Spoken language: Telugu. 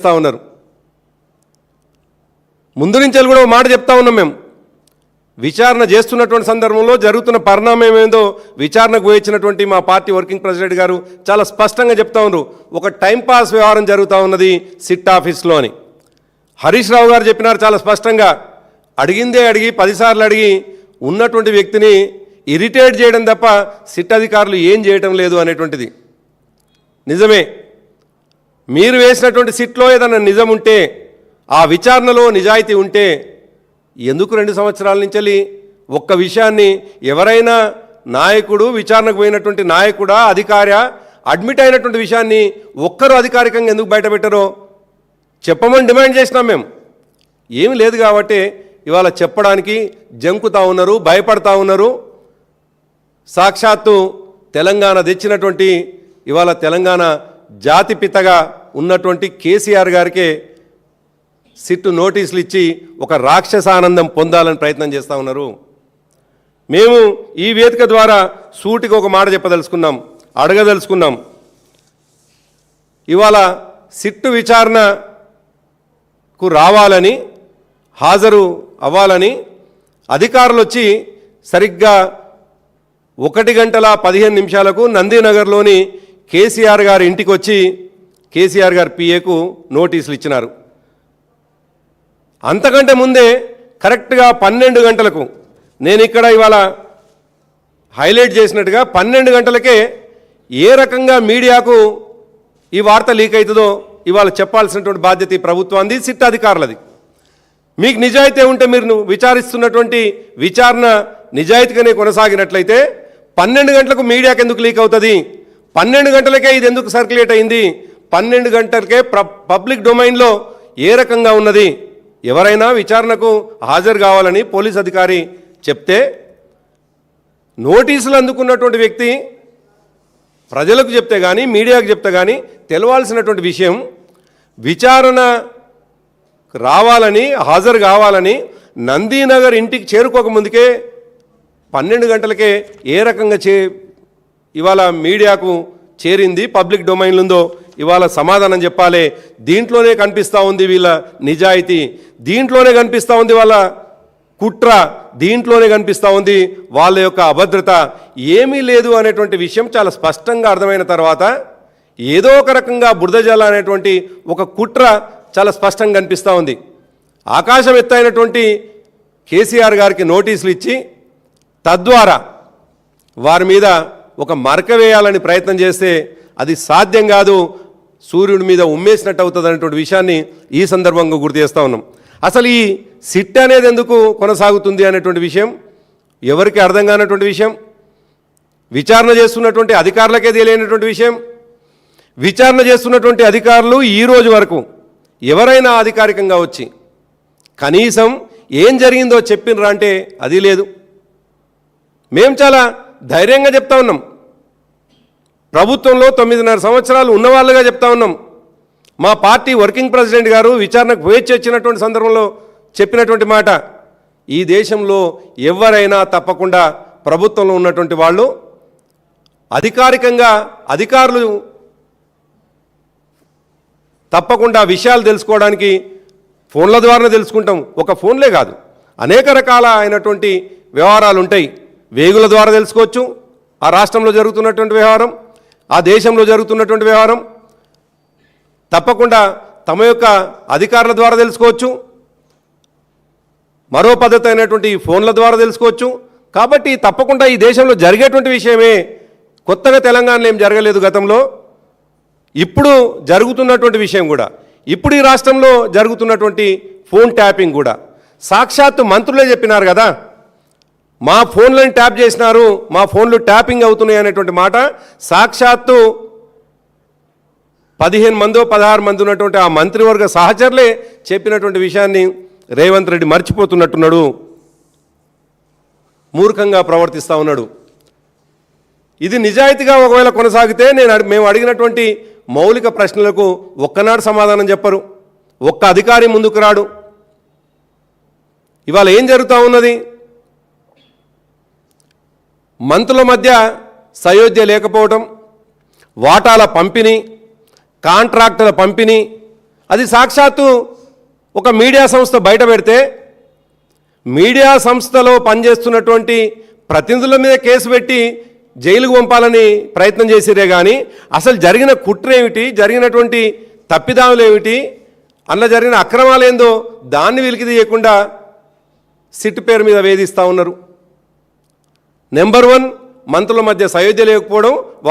చేస్తూ ఉన్నారు. ముందు నుంచి కూడా మాట చెప్తా ఉన్నాం మేము. విచారణ చేస్తున్నటువంటి సందర్భంలో జరుగుతున్న పరిణామం ఏందో విచారణకు వేయించినటువంటి మా పార్టీ వర్కింగ్ ప్రెసిడెంట్ గారు చాలా స్పష్టంగా చెప్తా ఉన్నారు. ఒక టైంపాస్ వ్యవహారం జరుగుతూ ఉన్నది సిట్ ఆఫీస్లో అని. హరీష్ రావు గారు చెప్పినారు చాలా స్పష్టంగా. అడిగిందే అడిగి పదిసార్లు అడిగి ఉన్నటువంటి వ్యక్తిని ఇరిటేట్ చేయడం తప్ప సిట్ అధికారులు ఏం చేయటం లేదు అనేటువంటిది. నిజమే. మీరు వేసినటువంటి సిట్లో ఏదైనా నిజం ఉంటే ఆ విచారణలో నిజాయితీ ఉంటే ఎందుకు రెండు సంవత్సరాల నుంచి ఒక్క విషయాన్ని ఎవరైనా నాయకుడు విచారణకు పోయినటువంటి నాయకుడా అధికార అడ్మిట్ అయినటువంటి విషయాన్ని ఒక్కరు అధికారికంగా ఎందుకు బయటపెట్టరో చెప్పమని డిమాండ్ చేసినాం మేము. ఏమి లేదు కాబట్టి ఇవాళ చెప్పడానికి జంకుతా ఉన్నారు భయపడతా ఉన్నారు. సాక్షాత్తు తెలంగాణ తెచ్చినటువంటి ఇవాళ తెలంగాణ జాతిపితగా ఉన్నటువంటి కేసీఆర్ గారికే సిట్టు నోటీసులు ఇచ్చి ఒక రాక్షసానందం పొందాలని ప్రయత్నం చేస్తూ ఉన్నారు. మేము ఈ వేదిక ద్వారా సూటికి ఒక మాట చెప్పదలుచుకున్నాం అడగదలుచుకున్నాం. ఇవాళ సిట్టు విచారణకు రావాలని హాజరు అవ్వాలని అధికారులు వచ్చి సరిగ్గా ఒకటి గంటల పదిహేను నిమిషాలకు నందీనగర్లోని కేసీఆర్ గారి ఇంటికి వచ్చి కేసీఆర్ గారు పిఏకు నోటీసులు ఇచ్చినారు. అంతకంటే ముందే కరెక్ట్గా పన్నెండు గంటలకు నేను ఇక్కడ ఇవాళ హైలైట్ చేసినట్టుగా పన్నెండు గంటలకే ఏ రకంగా మీడియాకు ఈ వార్త లీక్ అవుతుందో ఇవాళ చెప్పాల్సినటువంటి బాధ్యత ఈ ప్రభుత్వాన్ని సిట్ అధికారులది. మీకు నిజాయితీ ఉంటే మీరు విచారిస్తున్నటువంటి విచారణ నిజాయితీగానే కొనసాగినట్లయితే పన్నెండు గంటలకు మీడియాకి ఎందుకు లీక్ అవుతుంది? పన్నెండు గంటలకే ఇది ఎందుకు సర్క్యులేట్ అయింది? పన్నెండు గంటలకే ప్ర పబ్లిక్ డొమైన్లో ఏ రకంగా ఉన్నది? ఎవరైనా విచారణకు హాజరు కావాలని పోలీస్ అధికారి చెప్తే నోటీసులు అందుకున్నటువంటి వ్యక్తి ప్రజలకు చెప్తే కానీ మీడియాకు చెప్తే కానీ తెలవాల్సినటువంటి విషయం విచారణ రావాలని హాజరు కావాలని నందీనగర్ ఇంటికి చేరుకోకముందుకే పన్నెండు గంటలకే ఏ రకంగా చే ఇవాళ మీడియాకు చేరింది పబ్లిక్ డొమైన్లు ఉందో ఇవాళ సమాధానం చెప్పాలి. దీంట్లోనే కనిపిస్తూ ఉంది వీళ్ళ నిజాయితీ. దీంట్లోనే కనిపిస్తూ ఉంది వాళ్ళ కుట్ర. దీంట్లోనే కనిపిస్తూ ఉంది వాళ్ళ యొక్క అభద్రత. ఏమీ లేదు అనేటువంటి విషయం చాలా స్పష్టంగా అర్థమైన తర్వాత ఏదో ఒక రకంగా బురదజల అనేటువంటి ఒక కుట్ర చాలా స్పష్టంగా కనిపిస్తూ ఉంది. ఆకాశం ఎత్తైనటువంటి కేసీఆర్ గారికి నోటీసులు ఇచ్చి తద్వారా వారి మీద ఒక మరక వేయాలని ప్రయత్నం చేస్తే అది సాధ్యం కాదు. సూర్యుడి మీద ఉమ్మేసినట్టు అవుతుంది అనేటువంటి విషయాన్ని ఈ సందర్భంగా గుర్తు చేస్తూ ఉన్నాం. అసలు ఈ సిట్ అనేది ఎందుకు కొనసాగుతుంది అనేటువంటి విషయం ఎవరికి అర్థం కానటువంటి విషయం విచారణ చేస్తున్నటువంటి అధికారులకే తెలియనటువంటి విషయం విచారణ చేస్తున్నటువంటి అధికారులు ఈ రోజు వరకు ఎవరైనా అధికారికంగా వచ్చి కనీసం ఏం జరిగిందో చెప్పినరా అంటే అది లేదు. మేము చాలా ధైర్యంగా చెప్తా ఉన్నాం. ప్రభుత్వంలో తొమ్మిదిన్నర సంవత్సరాలు ఉన్నవాళ్ళుగా చెప్తా ఉన్నాం. మా పార్టీ వర్కింగ్ ప్రెసిడెంట్ గారు విచారణకు వేచి వచ్చినటువంటి సందర్భంలో చెప్పినటువంటి మాట. ఈ దేశంలో ఎవరైనా తప్పకుండా ప్రభుత్వంలో ఉన్నటువంటి వాళ్ళు అధికారికంగా అధికారులు తప్పకుండా విషయాలు తెలుసుకోవడానికి ఫోన్ల ద్వారానే తెలుసుకుంటాం. ఒక ఫోన్లే కాదు. అనేక రకాల అయినటువంటి వ్యవహారాలు ఉంటాయి వేగుల ద్వారా తెలుసుకోవచ్చు. ఆ రాష్ట్రంలో జరుగుతున్నటువంటి వ్యవహారం. ఆ దేశంలో జరుగుతున్నటువంటి వ్యవహారం తప్పకుండా తమ యొక్క అధికారుల ద్వారా తెలుసుకోవచ్చు. మరో పద్ధతి అయినటువంటి ఫోన్ల ద్వారా తెలుసుకోవచ్చు. కాబట్టి తప్పకుండా ఈ దేశంలో జరిగేటువంటి విషయమే కొత్తగా తెలంగాణలో ఏం జరగలేదు గతంలో. ఇప్పుడు జరుగుతున్నటువంటి విషయం కూడా. ఇప్పుడు ఈ రాష్ట్రంలో జరుగుతున్నటువంటి ఫోన్ ట్యాపింగ్ కూడా. సాక్షాత్తు మంత్రులే చెప్పినారు కదా. మా ఫోన్లను ట్యాప్ చేసినారు మా ఫోన్లు ట్యాపింగ్ అవుతున్నాయి అనేటువంటి మాట సాక్షాత్తు పదిహేను మందో పదహారు మంది ఉన్నటువంటి ఆ మంత్రివర్గ సహచరులే చెప్పినటువంటి విషయాన్ని రేవంత్ రెడ్డి మర్చిపోతున్నట్టున్నాడు. మూర్ఖంగా ప్రవర్తిస్తూ ఉన్నాడు. ఇది నిజాయితీగా ఒకవేళ కొనసాగితే నేను మేము అడిగినటువంటి మౌలిక ప్రశ్నలకు ఒక్కనాడు సమాధానం చెప్పరు. ఒక్క అధికారి ముందుకు రాడు. ఇవాళ ఏం జరుగుతూ ఉన్నది? మంత్రుల మధ్య సయోధ్య లేకపోవడం వాటాల పంపిణీ కాంట్రాక్టుల పంపిణీ అది సాక్షాత్తు ఒక మీడియా సంస్థ బయట పెడితే మీడియా సంస్థలో పనిచేస్తున్నటువంటి ప్రతినిధుల మీద కేసు పెట్టి జైలుకు పంపాలని ప్రయత్నం చేసిరే కానీ అసలు జరిగిన కుట్ర ఏమిటి జరిగినటువంటి తప్పిదాములు ఏమిటి అందులో జరిగిన అక్రమాలు ఏందో దాన్ని వెలికి తీయకుండా సిట్ పేరు మీద వేధిస్తూ ఉన్నారు. నెంబర్ వన్ మంత్రుల మధ్య సయోధ్య లేకపోవడం వా